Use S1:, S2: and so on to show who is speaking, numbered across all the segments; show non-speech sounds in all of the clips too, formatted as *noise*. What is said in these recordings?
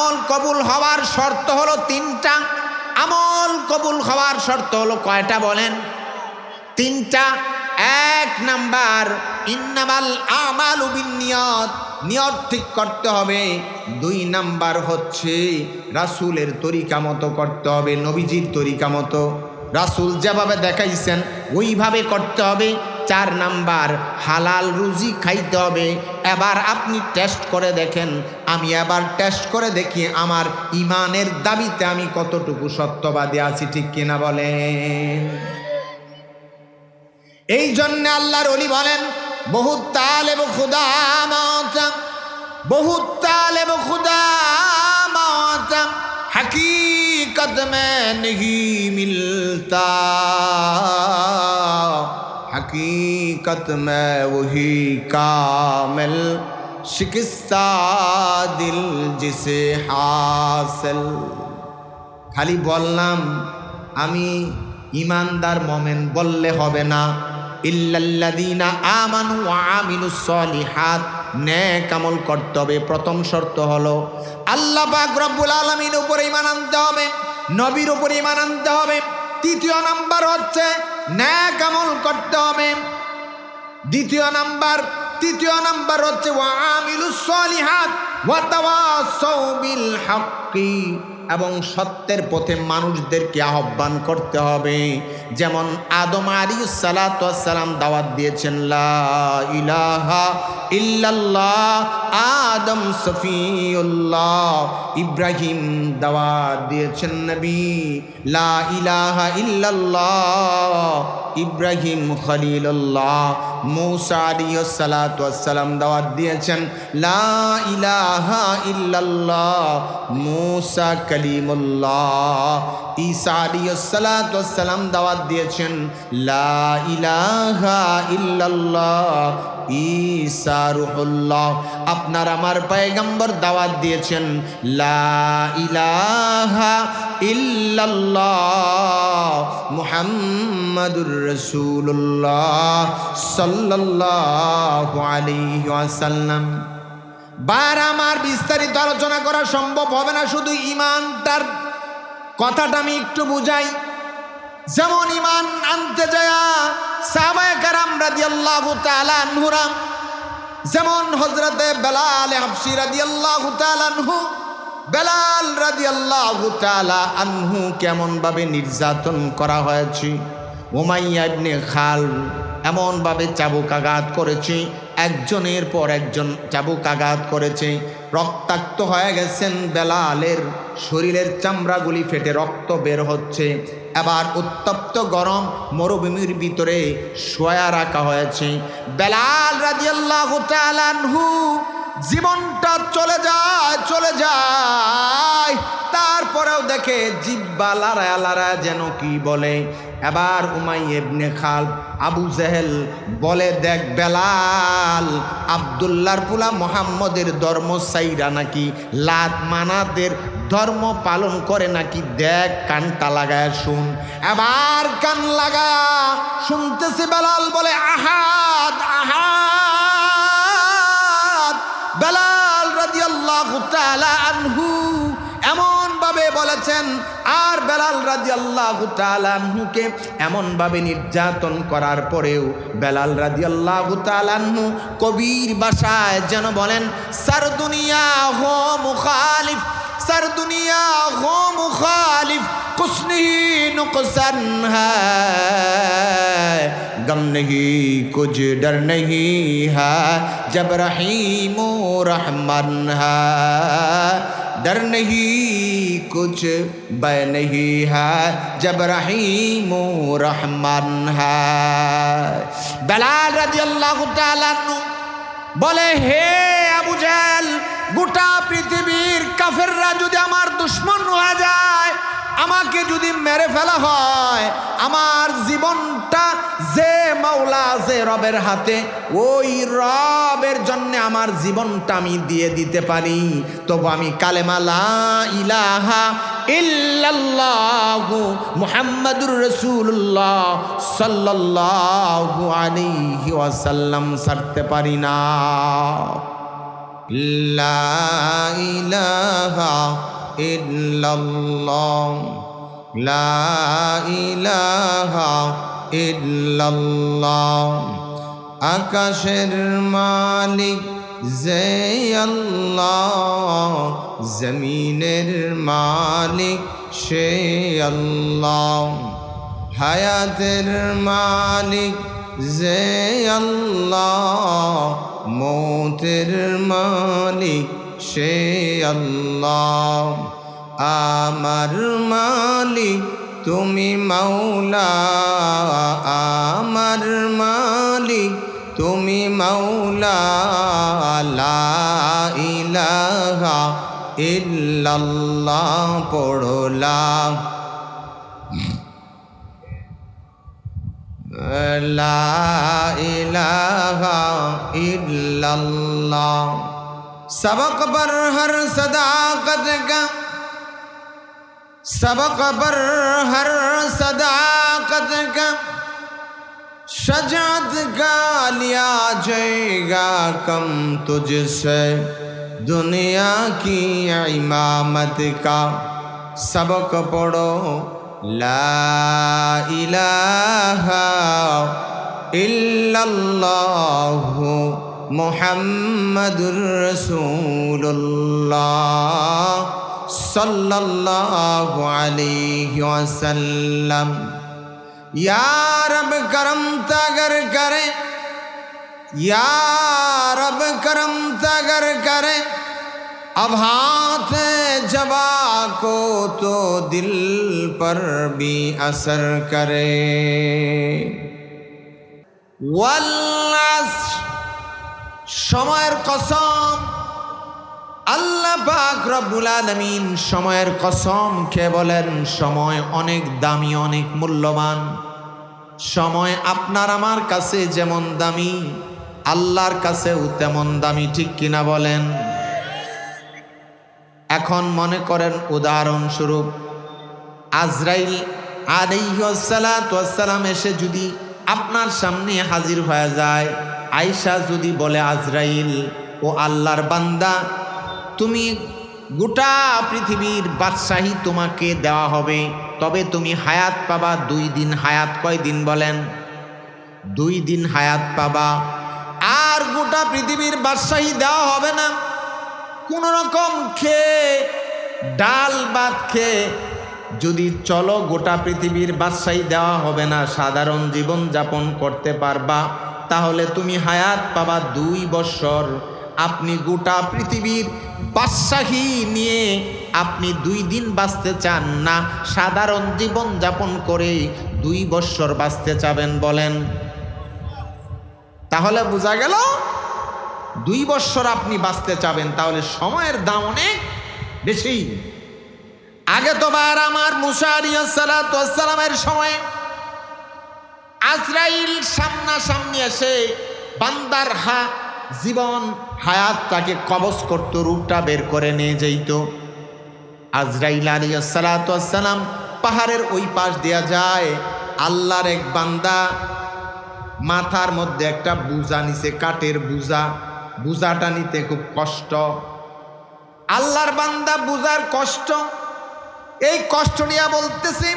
S1: আমল কবুল হওয়ার শর্ত হলো তিনটা। আমল কবুল হওয়ার শর্ত হলো কয়টা বলেন? তিনটা। এক নাম্বার, ইন্নামাল আমাল নিয়ত নিয়ত ঠিক করতে হবে। দুই নাম্বার হচ্ছে, রাসূলের তরিকা মতো করতে হবে, নবীজির তরিকা মতো। রাসূল যেভাবে দেখাইছেন, ওইভাবে করতে হবে। চার নাম্বার, হালাল রুজি খাইতে হবে। এবার আপনি টেস্ট করে দেখেন। আমি এবার টেস্ট করে দেখি আমার ইমানের দাবিতে আমি কতটুকু সত্যবাদী আছি, ঠিক কিনা বলেন? এই জন্য আল্লাহর অলি বলেন, বহুত তাল এবং খুদা বহুত তাল এবং খুদা কদমে নেহি মিলতা। हकीकत में वही कामिल शिकस्ता दिल जिसे हासिल খালি বললাম আমি ইমানদার মমেন বললে হবে না ইল্লাল্লাযীনা আমানু ওয়া আমিলুস সলিহাত নেক আমল করতে হবে প্রথম শর্ত হলো আল্লাহ পাক রব্বুল আলামিন উপরে ঈমান আনতে হবে নবীর উপরে ঈমান আনতে হবে তৃতীয় নাম্বার হচ্ছে নেক আমল করতে হবে দ্বিতীয় নাম্বার, তৃতীয় নাম্বার হচ্ছে এবং সত্যের পথে মানুষদেরকে আহ্বান করতে হবে। যেমন আদম আলী সালাতাম দাওয়াত দিয়েছেন ইলাহা আদম সফিউল্লাহ। ইব্রাহিম দাওয়াত দিয়েছেন নবী, লা ইলাহা ইল্লাল্লাহ। ইব্রাহিম খলিল্লাহ মৌসা আলী সালাতাম দাওয়াত দিয়েছেন, লা ইলাহা ইল্লাল্লাহ মৌসা কলিমুল্লাহ। ঈসা আলী সালাতাম দাওয়াত দিয়েছেন, লা ইলাহা ইল্লাল্লাহ ঈসা রুহুল্লাহ, আপনার আমার পয়গম্বর দাওয়াত দিয়েছেন, লা ইলাহা ইল্লাল্লাহ মুহাম্মাদুর রাসূলুল্লাহ সাল্লাল্লাহু আলাইহি বার আমার বিস্তারিত আলোচনা করা সম্ভব হবে না, শুধু ইমানটার কথাটা আমি একটু বুঝাই। যেমন ইমান আনতে যায় সাহাবায়ে কারাম রাদিয়াল্লাহু তাআলা আনহুরাম যেমন হজরতে বেলাল হাফসি রাদিয়াল্লাহু তাআলা আনহু, বেলাল রাদিয়াল্লাহু তাআলা আনহু কেমনভাবে নির্যাতন করা হয়েছে? উমাইয়া ইবনে খাল এমনভাবে চাবুক আঘাত করেছে একজনের পর একজন চাবুক আঘাত করেছে। রক্তাক্ত হয়ে গেছেন বেলালের শরীরের চামড়াগুলি ফেটে রক্ত বের হচ্ছে। এবার উত্তপ্ত গরম মরুভূমির ভিতরে শোয়া রাখা হয়েছে। বেলাল রাজিয়াল্লাহু তাআলাহু জীবনটা চলে যায় চলে যায়। তারপরেও দেখে জিব্বা লারায় লারায় যেন কি বলে। এবার উমাই এবনে খাল আবু জেহেল বলে, দেখ বেলাল আবদুল্লার পুলা মোহাম্মদের ধর্ম সাইরা নাকি লাত মানাদের ধর্ম পালন করে নাকি? দেখ, কানটা লাগায় শুন। এবার কান লাগা, শুনতেছে বেলাল বলে, আহাদ আহাদ। বেলাল রাদিয়াল্লাহু তাআলা আনহু বলেছেন আর বেলাল রাজি আল্লাহ তালাহুকে এমনভাবে নির্যাতন করার পরেও বেলাল রাজি আল্লাহ তালাহু কবির বাসায় যেন বলেন সার দুনিয়া হো মুখালিফ सर दुनिया हो मुखालिफ कुछ नहीं नुकसान है गम नहीं कुछ डर नहीं है जब रहीम रहमान है डर नहीं कुछ बै नहीं है जब रहीम रहमान है बेलाल रजी अल्लाह ताला বলে হে আবু জাহেল গোটা পৃথিবীর কাফেররা যদি আমার দুশ্মন হয়ে যায় আমাকে যদি মেরে ফেলা হয়, আমার জীবনটা যে মাওলা, যে রবের হাতে, ওই রবের জন্য আমার জীবনটা আমি দিয়ে দিতে পারি। তবু আমি কালেমা লা ইলাহা ইল্লাল্লাহু মুহাম্মাদুর রাসূলুল্লাহ সাল্লাল্লাহু আলাইহি ওয়াসাল্লাম ছাড়তে পারি না। লা ইলাহা ইল্লাল্লাহ, লা ইলাহা ইল্লাল্লাহ। আকাশের মালিক যে আল্লাহ, জমিনের মালিক সে আল্লাহ। হায়াতের মালিক যে আল্লাহ মালিক সে আল্লাহ। আমার মালিক, তুমি মৌলা আমার মালিক, তুমি মাওলা। ইলাহা ইল্লাল্লাহ পড়লা লা ইলাহা ইল্লাল্লাহ। सबक पर हर सदाकत का सबक पर हर सदाकत का सजात का लिया जाएगा कम तुझसे दुनिया की इमामत का सबक पढ़ो ला इलाहा इल्लल्लाहु মোহাম্মদুর রসুল্লাহ সাল্লাল্লাহু আলাইহি ওয়াসাল্লাম। ইয়া রব করম তাগর করে, ইয়া রব করম তাগর করে अब हाथ जबा को तो दिल पर भी असर करे वल्ला সময়ের কসম। আল্লাহ পাক সময়ের কসম খেয়ে বলেন, সময় অনেক দামি, অনেক মূল্যবান। সময় আপনার আমার কাছে যেমন দামি, আল্লাহর কাছেও তেমন দামি, ঠিক কিনা বলেন? এখন মনে করেন উদাহরণস্বরূপ, আজরাইল আলাইসালাম এসে যদি আপনার সামনে হাজির হয়ে যায়। আয়সা যদি বলে, আজরাইল, ও আল্লাহর বান্দা, তুমি গোটা পৃথিবীর বাদশাহী তোমাকে দেওয়া হবে। তবে তুমি হায়াত পাবা দুই দিন হায়াত। কয় দিন বলেন? দুই দিন হায়াত পাবা। আর গোটা পৃথিবীর বাদশাহী দেওয়া হবে না। কোন রকম খেয়ে, ডাল ভাত খেয়ে যদি চলো গোটা পৃথিবীর বাদশাহী দেওয়া হবে না, সাধারণ জীবন যাপন করতে পারবা, তাহলে তুমি হায়াত পাবা দুই বৎসর। আপনি গোটা পৃথিবীর বাদশাহী নিয়ে আপনি দুই দিন বাঁচতে চান না, সাধারণ জীবন যাপন করে দুই বৎসর বাঁচতে চাবেন বলেন। তাহলে বোঝা গেল, দুই বৎসর আপনি বাঁচতে চাবেন, তাহলে সময়ের দাম অনেক বেশি। আগে তো বার আমার মুসারিয়ালামের সময় আজরাইল সামনাসামনি এসে বান্দার হা, জীবন হায়াত তাকে কবচ করত, রূপটা বের করে নিয়ে যেত আজরাইল আলিয়ালাম পাহাড়ের ওই পাশ দেয়া যায়, আল্লাহর এক বান্দা মাথার মধ্যে একটা বুজা নিছে, কাঠের বুজা। বুজাটা নিতে খুব কষ্ট। আল্লাহর বান্দা বুজার কষ্ট এই কষ্ট নিয়ে বলতেছে,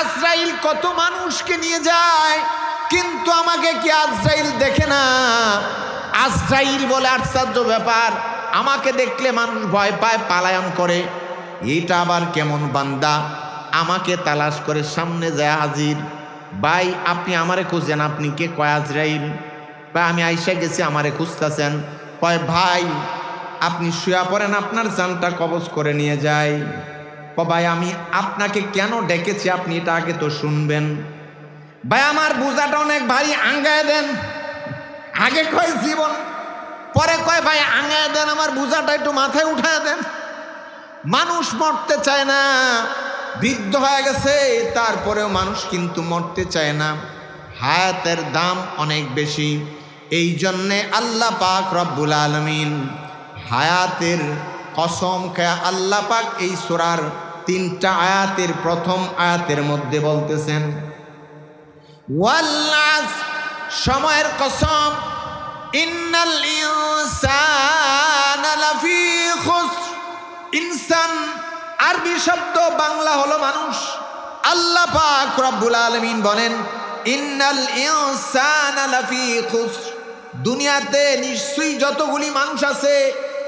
S1: আজরাইল কত মানুষকে নিয়ে যায়, কিন্তু আমাকে কি আজরাইল দেখে না? আজরাইল বলে আশ্চর্য ব্যাপার, আমাকে দেখলে মানুষ ভয় পায়, পালায়ন করে। এটা আবার কেমন বান্দা? আমাকে তালাশ করে সামনে যায় হাজির। ভাই, আপনি আমারে খুঁজছেন আপনি কে? কয় আজরাইল? বা আমি আইসা গেছি, আমারে খুঁজতেছেন। কয়, ভাই, আপনি শুয়া পড়েন, আপনার জানটা কবজ করে নিয়ে যাই। ক ভাই আমি আপনাকে কেন ডেকেছি? আপনি এটা আগে তো শুনবেন। ভাই, আমার বোঝাটা অনেক ভারী, আঙ্গায় দেন। আগে কয় জীবন, পরে কয়, ভাই, আঙ্গায় দেন, আমার বোঝাটা একটু মাথায় উঠায় দেন। মানুষ মরতে চায় না, বৃদ্ধ হয়ে গেছে, তারপরেও মানুষ কিন্তু মরতে চায় না। হায়াতের দাম অনেক বেশি। এই জন্যে আল্লাহ পাক রব্বুল আলমিন হায়াতের কসম খেয়া আল্লাহ পাক এই সোরার তিনটা আয়াতের প্রথম আয়াতের মধ্যে বলতেছেন ওয়াল্লাস সময়ের কসম, ইন্নাল ইনসানা লাফি খুসর। ইনসান, আরবি শব্দ, বাংলা হলো মানুষ। আল্লাহ পাক রব্বুল আলামিন বলেন, ইন্নাল ইনসানা লাফি খুসর। দুনিয়াতে নিশ্চয়ই যতগুলি মানুষ আছে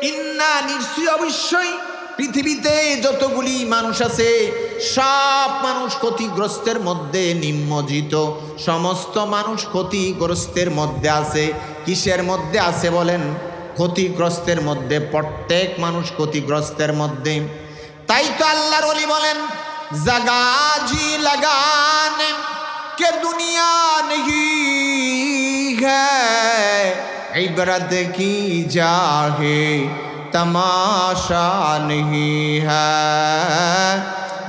S1: ইন্না নিশ্চয়ই অবশ্যই পৃথিবীতে যতগুলি মানুষ আছে, সব মানুষ ক্ষতিগ্রস্তের মধ্যে নিম্নজিত সমস্ত মানুষ ক্ষতিগ্রস্তের মধ্যে আছে। কিসের মধ্যে আছে বলেন? ক্ষতিগ্রস্তের মধ্যে, প্রত্যেক মানুষ ক্ষতিগ্রস্তের মধ্যে। তাই তো আল্লাহর অলি বলেন, জাগাজি লাগান, কে দুনিয়া নেই है इबरत की जाहे, तमाशा नहीं है।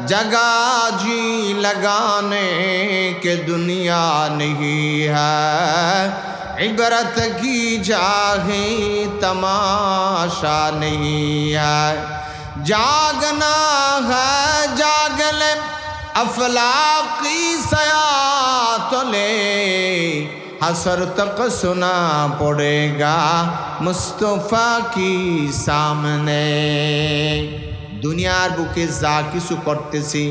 S1: जगह जी लगाने के दुनिया नहीं है। इबरत की जाहे, तमाशा नहीं है। जागना है जागले अफलाकी सयातले हसर तक सुना पड़ेगा मुस्तफ़ा की सामने দুনিয়ার বুকে যা কিছু করতেছি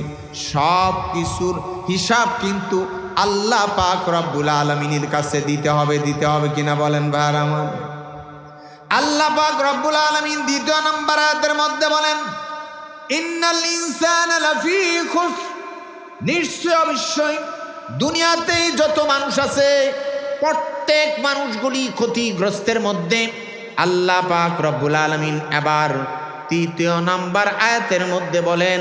S1: সব কিছুর হিসাব কিন্তু আল্লাহ পাক রব্বুল আলমিনের কাছে দিতে হবে দিতে হবে কিনা বলেন ভাই আমার আল্লাহ পাক রব্বুল আলমিন দ্বিতীয় নম্বর আয়াতের মধ্যে বলেন ইন্নাল ইনসান লাফি খুস নিশ্চয় অবশ্যই দুনিয়াতে যত মানুষ আছে প্রত্যেক মানুষগুলি ক্ষতিগ্রস্তের মধ্যে আল্লাহ পাক রব্বুল আলমিন এবার তৃতীয় নাম্বার আয়াতের মধ্যে বলেন,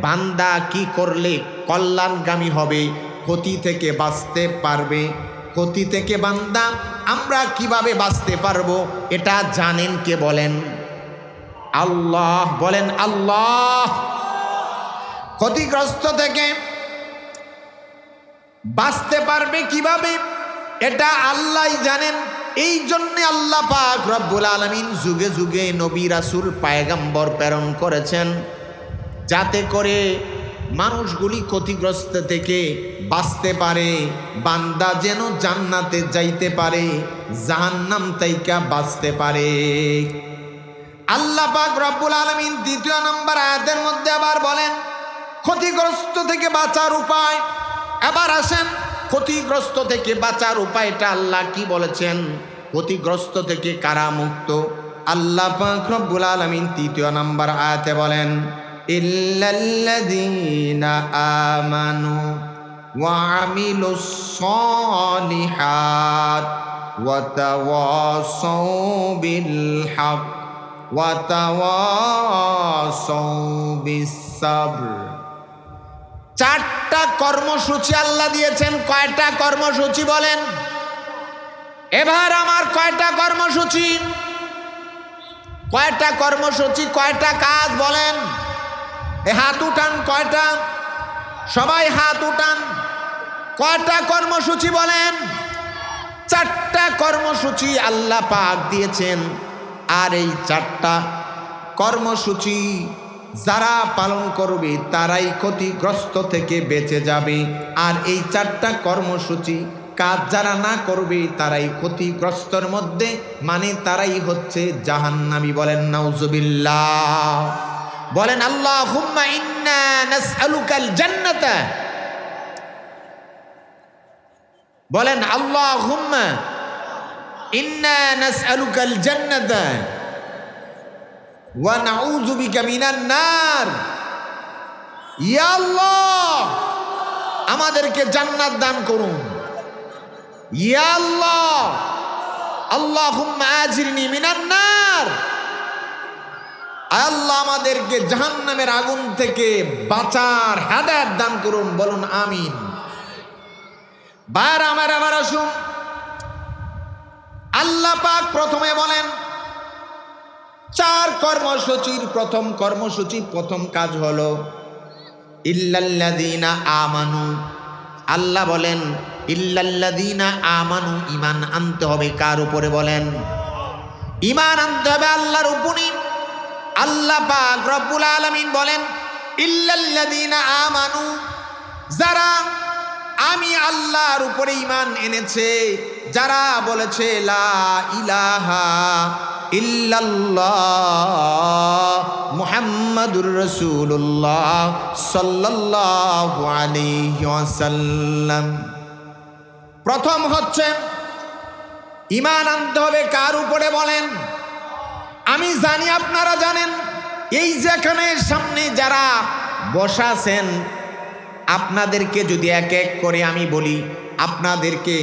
S1: বান্দা কি করলে কল্যাণগামী হবে, ক্ষতি থেকে বাঁচতে পারবে? ক্ষতি থেকে বান্দা, আমরা কীভাবে বাঁচতে পারব? এটা জানেন কে বলেন? আল্লাহ বলেন, আল্লাহ! ক্ষতিগ্রস্ত থেকে বাঁচতে পারবে কীভাবে? এটা আল্লাহ জানেন, এই জন্য আল্লাহ পাক রব্বুল আলমিন যুগে যুগে নবী রাসুল পায়গাম্বর প্রেরণ করেছেন, যাতে করে মানুষগুলি ক্ষতিগ্রস্ত থেকে বাঁচতে পারে, বান্দা যেন জান্নাতে যাইতে পারে, জাহান্নাম তাইকা বাঁচতে পারে। আল্লাহ পাক রব্বুল আলমিন দ্বিতীয় নম্বর আয়াতের মধ্যে আবার বলেন, ক্ষতিগ্রস্ত থেকে বাঁচার উপায়। এবার আসেন ক্ষতিগ্রস্ত থেকে বাঁচার উপায়টা আল্লাহ কি বলেছেন? ক্ষতিগ্রস্ত থেকে কারা মুক্ত? আল্লাহ রব্বুল আলামিন তৃতীয় নাম্বার আয়াতে বলেন, ইল্লাল্লাযীনা আমানু ওয়া আমিলুস সালিহাত ওয়া তাওয়াসাউ বিল হক ওয়া তাওয়াসাউ বিস সাবর। চারটা কর্মসূচি আল্লাহ দিয়েছেন, কয়টা কর্মসূচি বলেন? এবার আমার কয়টা কর্মসূচি? কয়টা কর্মসূচি, কয়টা কাজ বলেন? এ হাত উঠান কয়টা? সবাই হাত উঠান। কয়টা কর্মসূচি বলেন? চারটা কর্মসূচি আল্লাহ পাক দিয়েছেন। আর এই চারটা কর্মসূচি যারা পালন করবে তারাই ক্ষতিগ্রস্ত থেকে বেঁচে যাবে। আর এই চারটা কর্মসূচি কাজ যারা না করবে তারাই ক্ষতিগ্রস্তর মধ্যে মানে তারাই হচ্ছে জাহান্নামি বলেন নাউজুবিল্লাহ। বলেন আল্লাহ হুম্মা ইন্না নাসআলুকাল জান্নাতা। বলেন আল্লাহ হুম্মা ইন্না নাসআলুকাল জান্নাতা ওয়ানাউযু বিকা মিনান নার ইয়া আল্লাহ আমাদেরকে জান্নাত দান করুন। ইয়া আল্লাহ আল্লাহুম্মা আজিরনি মিনান আল্লাহ আমাদেরকে জাহান্নামের আগুন থেকে বাঁচার হেদায়েত দান করুন, বলুন আমিন। বার আমার আবার আসুন। আল্লাহ পাক প্রথমে বলেন চার কর্মসূচির প্রথম কর্মসূচি, প্রথম কাজ হলো ইল্লাল্লাদিনা আমানু। আল্লাহ বলেন ইল্লাল্লাদিনা আমানু ইমান আনতে হবে কার উপরে বলেন? ইমান আনতে হবে আল্লাহর উপরে আল্লাহ পাক রব্বুল আলামিন বলেন ইল্লাল্লাদিনা আমানু, যারা আমি আল্লাহর উপরে ইমান এনেছে, যারা বলেছে, লা ইলাহা মুহাম্মাদুর রাসূলুল্লাহ সাল্লাল্লাহু প্রথম হচ্ছে ইমান আনতে হবে কার উপরে বলেন? আমি জানি আপনারা জানেন, এই যেখানে সামনে যারা বসা আছেন, আপনাদেরকে যদি এক এক করে আমি বলি, আপনাদেরকে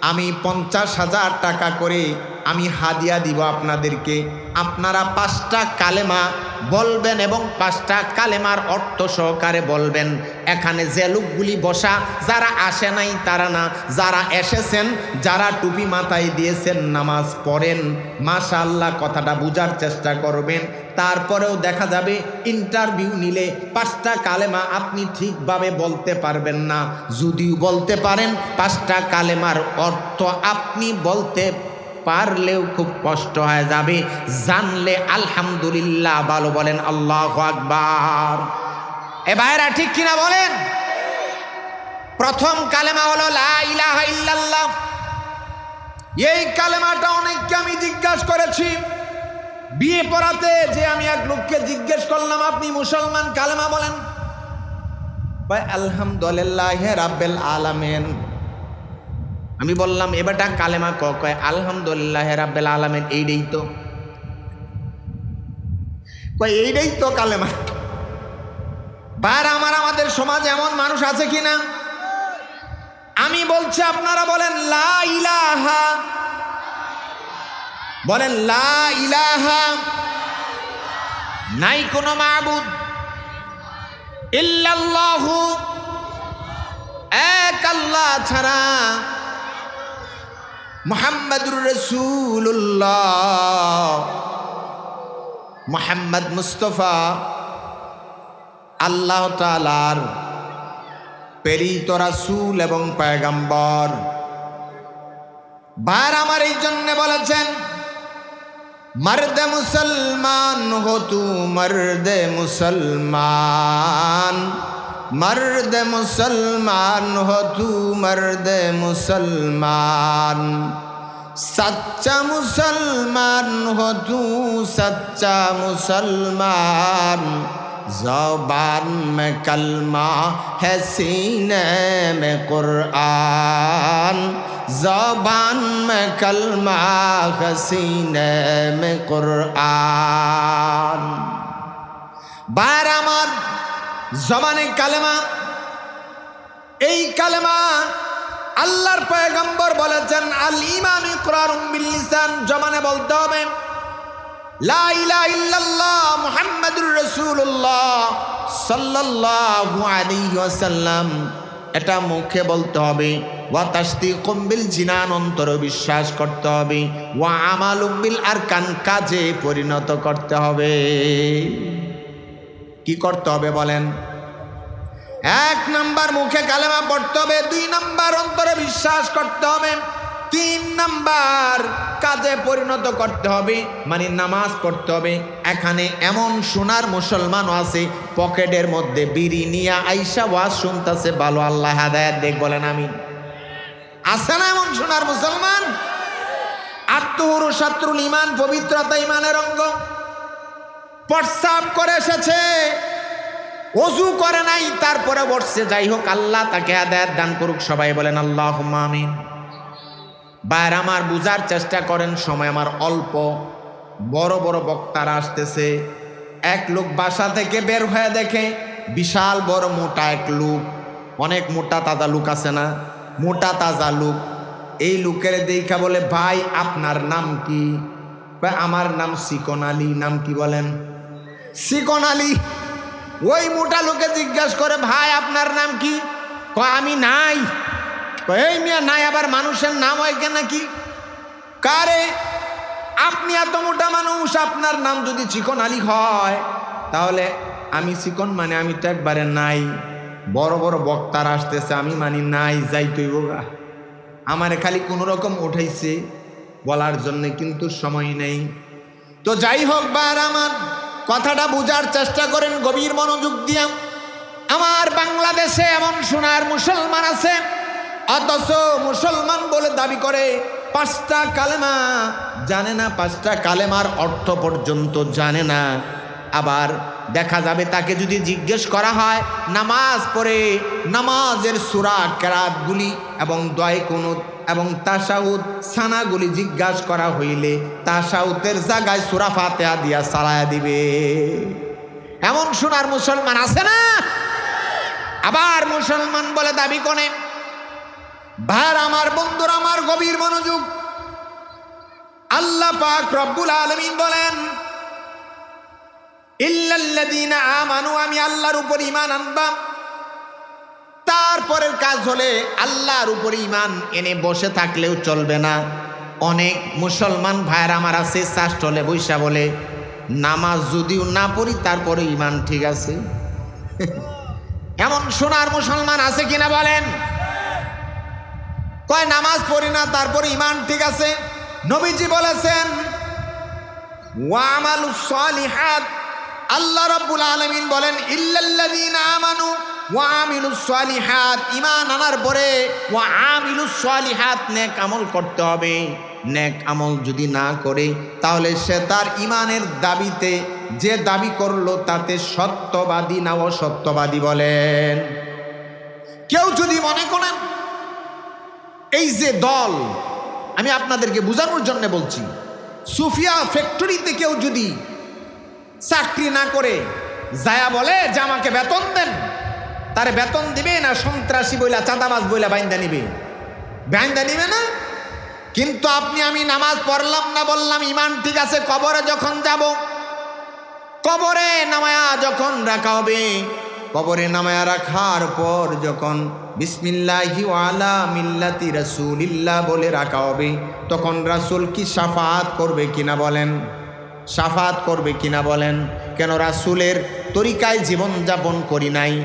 S1: আমি পঞ্চাশ হাজার টাকা করে আমি হাদিয়া দিব আপনাদেরকে। আপনারা পাঁচটা কালেমা বলবেন এবং পাঁচটা কালেমার অর্থ সহকারে বলবেন। এখানে যে লোকগুলি বসা, যারা আসে নাই তারা না। যারা এসেছেন, যারা টুপি মাথায় দিয়েছেন, নামাজ পড়েন। মাশা আল্লাহ কথাটা বোঝার চেষ্টা করবেন। তারপরেও দেখা যাবে ইন্টারভিউ নিলে পাঁচটা কালেমা আপনি ঠিকভাবে বলতে পারবেন না। যদিও বলতে পারেন, পাঁচটা কালেমার অর্থ আপনি বলতে পারলেও খুব কষ্ট হয়ে যাবে। জানলে আলহামদুলিল্লাহ ভালো বলেন, আল্লাহ আকবার। এ ভাইরা ঠিক কিনা বলেন? প্রথম কালেমা হলো ইল্লাল্লাহ এই কালেমাটা অনেককে আমি জিজ্ঞাসা করেছি। বিয়ে পড়াতে যে আমি এক লোককে জিজ্ঞেস করলাম, আপনি মুসলমান? কালেমা বলেন আলহামদুলিল্লাহ রাব্বেল আলামিন। আমি বললাম এবারটা কালেমা ক, কয়, আলহামদুলিল্লাহ রাব্বেল আলামিন এইটাই তো। কয় এইটাই তো কালেমা বার আমার আমাদের সমাজে এমন মানুষ আছে কিনা আমি বলছি, আপনারা বলেন, লা ইলাহা। বলেন, লা ইলাহা। নাই কোনো মাবুদ। ইল্লাল্লাহু। এক আল্লাহ ছাড়া মোহাম্মদুর রসুল্লাহ মোহাম্মদ মুস্তফা আল্লাহ তালার প্রেরিত রাসুল এবং পয়গম্বর। বার আমার এই জন্য বলেছেন, মর্দ মুসলমান হো তু মর্দ মুসলমান। मर्द मुसलमान हो तू मर्द मुसलमान सच्चा मुसलमान हो तू सच्चा मुसलमान जबान में कलमा है सीने में कुरान जबान में कलमा है सीने में कुरान बारह জবানে কালেমা। এই কালেমা আল্লাহর পয়গম্বর বলেছেন, আল ইমান ইকরারুম বিল লিসান। জবানে বলতে হবে, লা ইলাহা ইল্লাল্লাহ মুহাম্মাদুর রাসূলুল্লাহ সাল্লাল্লাহু আলাইহি ওয়াসাল্লাম। এটা মুখে বলতে হবে, ওয়া তাসদিকুম বিল জিনান। অন্তর বিশ্বাস করতে হবে, ওয়া আমালুম বিল আরকান। কাজে পরিণত করতে হবে। কি করতে হবে বলেন? এক নাম্বার মুখে কালেমা পড়তে হবে, দুই নাম্বার অন্তরে বিশ্বাস করতে হবে, তিন নাম্বার কাজে পরিণত করতে হবে মানে নামাজ পড়তে হবে। এখানে এমন সোনার মুসলমানও আছে, পকেটের মধ্যে বিড়ি নিয়ে আইসা ওয়াজ শুনতেছে ভালো আল্লাহ হাদায়াত দেখ বলেন আমি। আছে না এমন সোনার মুসলমান? আত্মহুরু শত্রুল ইমান পবিত্রতা ইমানের অঙ্গ। প্রস্তাব করে এসেছে। অজু করে নাই, তারপরে বসছে। যাই হোক, আল্লাহ তাকে আদায়াত দান করুক, সবাই বলেন আল্লাহ আমিন। বাইর আমার বুঝার চেষ্টা করেন, সময় আমার অল্প। বড় বড় বক্তারা আসতেছে। এক লোক বাসা থেকে বের হয়ে দেখে, বিশাল বড় মোটা এক লোক। অনেক মোটা তাজা লোক আছে না? মোটা তাজা লোক। এই লোকের দেখা বলে, ভাই, আপনার নাম কি? আমার নাম সিকন আলী। নাম কি বলেন? সিকন আলী। ওই মোটা লোকে জিজ্ঞাসা করে, ভাই, আপনার নাম কি? কয়, আমি নাই। এই মিয়া নাই, আবার মানুষের নাম হয় কেন নাকি কারে, আপনি এত মোটা মানুষ, আপনার নাম যদি চিকন আলী হয়, তাহলে আমি চিকন মানে আমি তো একবারে নাই। বড় বড় বক্তার আসতেছে, আমি মানি নাই, যাই তৈব গা। আমারে খালি কোনো রকম উঠাইছে বলার জন্য কিন্তু সময় নেই। তো যাই হোক বার আমার কথাটা বোঝার চেষ্টা করেন, গভীর মনোযোগ দিয়া। আমার বাংলাদেশে এমন সোনার মুসলমান আছে, অথচ মুসলমান বলে দাবি করে, পাঁচটা কালেমা জানে না, পাঁচটা কালেমার অর্থ পর্যন্ত জানে না। আবার দেখা যাবে তাকে যদি জিজ্ঞেস করা হয়, নামাজ পড়ে, নামাজের সুরা কেরাতগুলি এবং দয় কুনুত এবং তাসাউদ সানাগুলি জিজ্ঞাসা করা হইলে তাসাউতের জায়গায় সুরা ফাতেহা দিয়া সালায়া দিবে। এমন সোনার মুসলমান আছে না? আবার মুসলমান বলে দাবি করে ভার আমার, বন্ধুর আমার গভীর মনোযোগ। আল্লাহ পাক রব্বুল আলমিন বলেন, ইল্লাল্লাযীনা আমানু, আমি আল্লাহর উপর ঈমান আনবাম। তারপরের কাজ হলে আল্লাহর উপর ঈমান এনে বসে থাকলেও চলবে না। অনেক মুসলমান ভাইয়ের আমার আছে চাষটলে বৈশা বলে, নামাজ যদিও না পড়ি তারপরে ঈমান ঠিক আছে? *laughs* এমন সোনার মুসলমান আছে কিনা বলেন? কয়, নামাজ পড়ি না, তারপরে ইমান ঠিক আছে? নবীজি বলেছেন আল্লাহ রাব্বুল আলামিন বলেন, ইল্লাল্লাযীনা আমানু ওয়া আমিলুস সালিহাত, ঈমান আনার পরে ওয়া আমিলুস সালিহাত, নেক আমল করতে হবে। নেক আমল যদি না করে, তাহলে সে তার ঈমানের দাবিতে যে দাবি করল, তাতে সত্যবাদী না অসত্যবাদী বলেন। কেউ যদি মনে করেন, এই যে দল, আমি আপনাদেরকে বোঝানোর জন্য বলছি, সুফিয়া ফ্যাক্টরিতে কেউ যদি চাকরি না করে, যায়া বলে যে আমাকে বেতন দেন তার বেতন দিবে না সন্ত্রাসী বইলা, চাঁদাবাজ বইলা বাইন্দা নিবে? বাইন্দা নিবে না? কিন্তু আপনি আমি নামাজ পড়লাম না বললাম, ইমান ঠিক আছে, কবরে যখন যাব, কবরে নামায়া যখন রাখা হবে, কবরে নামায়া রাখার পর যখন বিসমিল্লাহি আলা মিল্লাতি রাসূলিল্লাহ বলে রাখা হবে, তখন রাসূল কি সাফাত করবে কিনা বলেন? সাফাত করবে কিনা বলেন? কেন রাসূলের তরিকায় জীবন যাপন করি নাই?